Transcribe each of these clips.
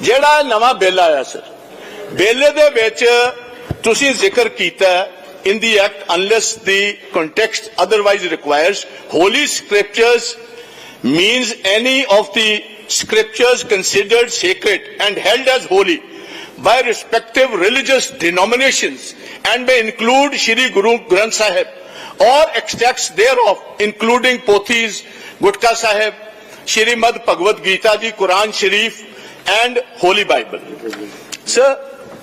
ਜਿਹੜਾ ਨਵਾਂ ਬਿੱਲ ਆਇਆ ਸਰ ਬਿੱਲ ਦੇ ਵਿੱਚ ਤੁਸੀਂ ਜ਼ਿਕਰ ਕੀਤਾ in the act unless the context otherwise requires holy scriptures means any of the scriptures considered sacred and held as holy by respective religious denominations and may include Shri Guru Granth Sahib or extracts thereof including Pothis, Gutka Sahib, Shrimad Bhagavad Gita Ji, Quran Sharif and Holy Bible. Sir,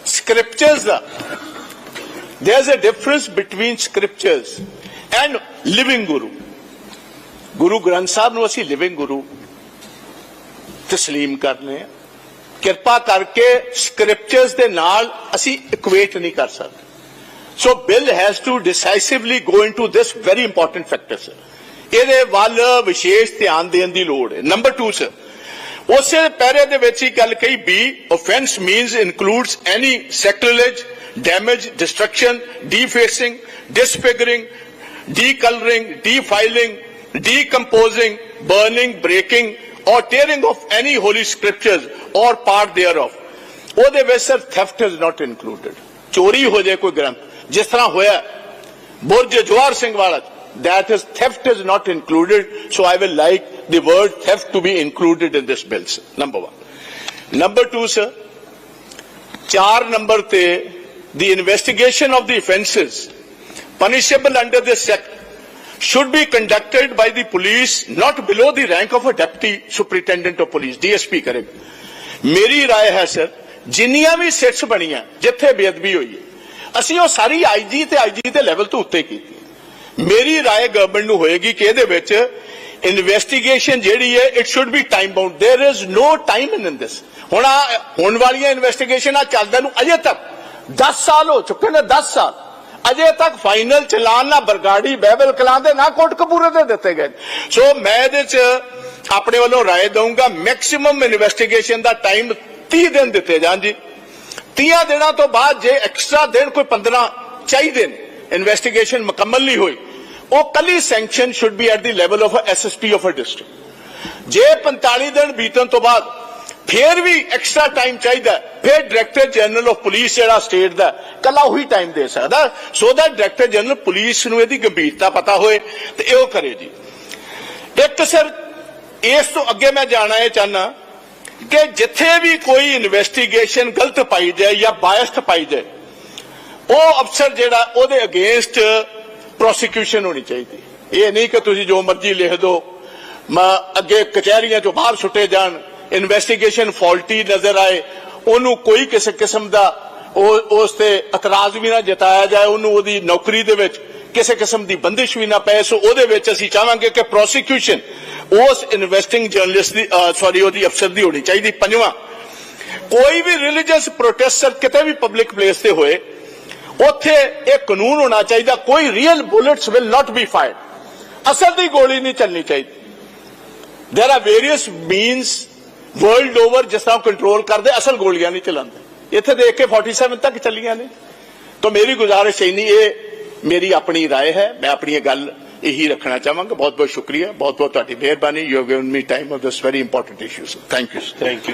scriptures, da, there's a difference between scriptures and living Guru. Guru Granth Sahib ਨੂੰ ਅਸੀਂ living ਗੁਰੂ ਤਸਲੀਮ ਕਰਨੇ ਆ ਕਿਰਪਾ ਕਰਕੇ scriptures ਦੇ ਨਾਲ ਅਸੀਂ ਇਕੁਏਟ ਨਹੀਂ ਕਰ ਸਕਦੇ so bill has to decisively go into this very important factor sir ਇਹਦੇ ਵੱਲ ਵਿਸ਼ੇਸ਼ ਧਿਆਨ ਦੇਣ ਦੀ ਲੋੜ ਹੈ ਨੰਬਰ 2 ਸਰ ਉਸੇ ਪੈਰੇ ਦੇ ਵਿੱਚ ਹੀ ਗੱਲ ਕਹੀ B offense means includes any sacrilege damage destruction defacing disfiguring decoloring defiling decomposing burning breaking or tearing of any holy scriptures or part thereof ਉਹਦੇ ਵਿੱਚ sir theft is not included ਚੋਰੀ ਹੋ ਜਾਏ ਕੋਈ ਗ੍ਰੰਥ ਜਿਸ ਤਰ੍ਹਾਂ ਹੋਇਆ ਬੁਰਜ ਜਵਾਰ ਸਿੰਘ ਵਾਲਾ that is theft is not included so i will like the word theft to be included in this bill sir. number 1 number 2 sir ਚਾਰ ਨੰਬਰ ਤੇ the investigation of the offences punishable under this act should be conducted by the police not below the rank of a deputy superintendent of police dsp ਕਰੇਗਾ ਮੇਰੀ رائے ਹੈ sir ਜਿੰਨੀਆਂ ਵੀ ਸਿਟਸ ਬਣੀਆਂ ਜਿੱਥੇ ਬੇਅਦਬੀ ਹੋਈ ਹੈ ਅਸੀਂ ਉਹ ਸਾਰੀ ਆਈਜੀ ਤੇ ਆਈਜੀ ਦੇ ਲੈਵਲ ਤੋਂ ਉੱਤੇ ਕੀਤੀ ਮੇਰੀ رائے ਗਵਰਨਮੈਂਟ ਨੂੰ ਹੋਏਗੀ ਕਿ ਇਹਦੇ ਵਿੱਚ ਇਨਵੈਸਟੀਗੇਸ਼ਨ ਜਿਹੜੀ ਹੈ it should be time bound there is no time in this ਹੁਣ ਆਹ ਹੋਣ ਵਾਲੀਆਂ ਇਨਵੈਸਟੀਗੇਸ਼ਨ ਆ ਚੱਲਦਾ ਨੂੰ ਅਜੇ ਤੱਕ 10 ਸਾਲ ਹੋ ਚੁੱਕੇ ਨੇ 10 ਸਾਲ ਅਜੇ ਤੱਕ ਫਾਈਨਲ ਚਲਾਨ ਨਾ ਬਰਗਾੜੀ ਬਹਿਬਲ ਕਲਾਂ ਦੇ ਨਾ ਕੋਟਕਪੂਰੇ ਦੇ ਦਿੱਤੇ ਗਏ ਸੋ ਮੈਂ ਇਹਦੇ ਚ ਆਪਣੇ ਵੱਲੋਂ رائے ਦਊਂਗਾ ਮੈਕਸਿਮਮ ਇਨਵੈਸਟੀਗੇਸ਼ਨ ਦਾ ਟਾਈਮ 30 ਦਿਨ ਦਿੱਤੇ ਜਾਣ ਜੀ 30 ਦਿਨਾਂ ਤੋਂ ਬਾਅਦ ਜੇ ਐਕਸਟਰਾ ਦਿਨ ਕੋਈ 15 ਚਾਹੀਦੇ ਨੇ ਇਨਵੈਸਟੀਗੇਸ਼ਨ ਮੁਕੰਮਲ ਨਹੀਂ ਹੋਈ ਉਹ ਕੱਲੀ sanction should be at the level of SSP of uh district ਜੇ 45 ਦਿਨ ਬੀਤਣ ਤੋਂ ਬਾਅਦ ਫੇਰ ਵੀ ਐਕਸਟਰਾ ਟਾਈਮ ਚਾਹੀਦਾ ਹੈ, ਫਿਰ ਡਾਇਰੈਕਟਰ ਜਨਰਲ ਆਫ ਪੁਲਿਸ ਜਿਹੜਾ ਸਟੇਟ ਦਾ ਕੱਲਾ ਉਹੀ ਟਾਈਮ ਦੇ ਸਕਦਾ so that director general police ਨੂੰ ਇਹਦੀ ਗੰਭੀਰਤਾ ਪਤਾ ਹੋਏ ਤੇ ਇਹ ਉਹ ਕਰੇ ਜੀ। ਇੱਕ ਸਰ ਇਸ ਤੋਂ ਅੱਗੇ ਮੈਂ ਜਾਣਾ ਇਹ ਚਾਹਨਾ ਕਿ ਜਿੱਥੇ ਵੀ ਕੋਈ ਇਨਵੈਸਟੀਗੇਸ਼ਨ ਗਲਤ ਪਾਈ ਜਾਏ ਜਾਂ ਬਾਇਸਡ ਪਾਈ ਜਾਏ ਉਹ ਅਫਸਰ ਜਿਹੜਾ ਉਹਦੇ ਅਗੇਂਸਟ ਪ੍ਰੋਸੀਕਿਊਸ਼ਨ ਹੋਣੀ ਚਾਹੀਦੀ। ਇਹ ਨਹੀਂ ਕਿ ਤੁਸੀਂ ਜੋ ਮਰਜ਼ੀ ਲਿਖ ਦਿਓ ਮੈਂ ਅੱਗੇ ਕਚਹਿਰੀਆਂ ਚੋਂ ਬਾਹਰ ਸੁੱਟੇ ਜਾਣ ਇਨਵੈਸਟੀਗੇਸ਼ਨ ਫਾਲਟੀ ਨਜ਼ਰ ਆਏ, ਉਹਨੂੰ ਕੋਈ ਕਿਸੇ ਕਿਸਮ ਦਾ ਉਸ ਤੇ ਇਤਰਾਜ਼ ਵੀ ਨਾ ਜਤਾਇਆ ਜਾਏ, ਉਹਨੂੰ ਉਹਦੀ ਨੌਕਰੀ ਦੇ ਵਿੱਚ ਕਿਸੇ ਕਿਸਮ ਦੀ ਬੰਦਿਸ਼ ਵੀ ਨਾ ਪਏ ਸੋ ਉਹਦੇ ਵਿੱਚ ਅਸੀਂ ਚਾਹਾਂਗੇ ਕਿ ਪ੍ਰੋਸੀਕਿਊਸ਼ਨ ਉਸ ਇਨਵੈਸਟਿੰਗ ਜਰਨਲਿਸਟ ਦੀ ਸੌਰੀ ਉਹਦੀ ਅਫਸਰ ਦੀ ਹੋਣੀ ਚਾਹੀਦੀ। ਪੰਜਵਾਂ, ਕੋਈ ਵੀ ਰਿਲੀਜੀਅਸ ਪ੍ਰੋਟੈਸਟਰ ਕਿਤੇ ਵੀ ਪਬਲਿਕ ਪਲੇਸ ਤੇ ਹੋਏ ਉੱਥੇ ਇਹ ਕਾਨੂੰਨ ਹੋਣਾ ਚਾਹੀਦਾ ਕੋਈ real bullets will not be fired ਅਸਲ ਦੀ ਗੋਲੀ ਨਹੀਂ ਚੱਲਣੀ ਚਾਹੀਦੀ there are various means world over ਜਿਸ ਤਰ੍ਹਾਂ ਕੰਟਰੋਲ ਕਰਦੇ ਅਸਲ ਗੋਲੀਆਂ ਨਹੀਂ ਚਲਾਉਂਦੇ ਇੱਥੇ ਦੇਖ ਕੇ 47 ਤੱਕ ਚੱਲੀਆਂ ਨੇ ਤਾਂ ਮੇਰੀ ਗੁਜ਼ਾਰਿਸ਼ ਇੰਨੀ ਇਹ ਮੇਰੀ ਆਪਣੀ رائے ਹੈ ਮੈਂ ਆਪਣੀ ਇਹ ਗੱਲ ਇਹੀ ਰੱਖਣਾ ਚਾਹਾਂਗਾ ਬਹੁਤ ਬਹੁਤ ਸ਼ੁਕਰੀਆ ਬਹੁਤ ਬਹੁਤ ਤੁਹਾਡੀ ਮਿਹਰਬਾਨੀ you have given me time of this very important issues thank you thank you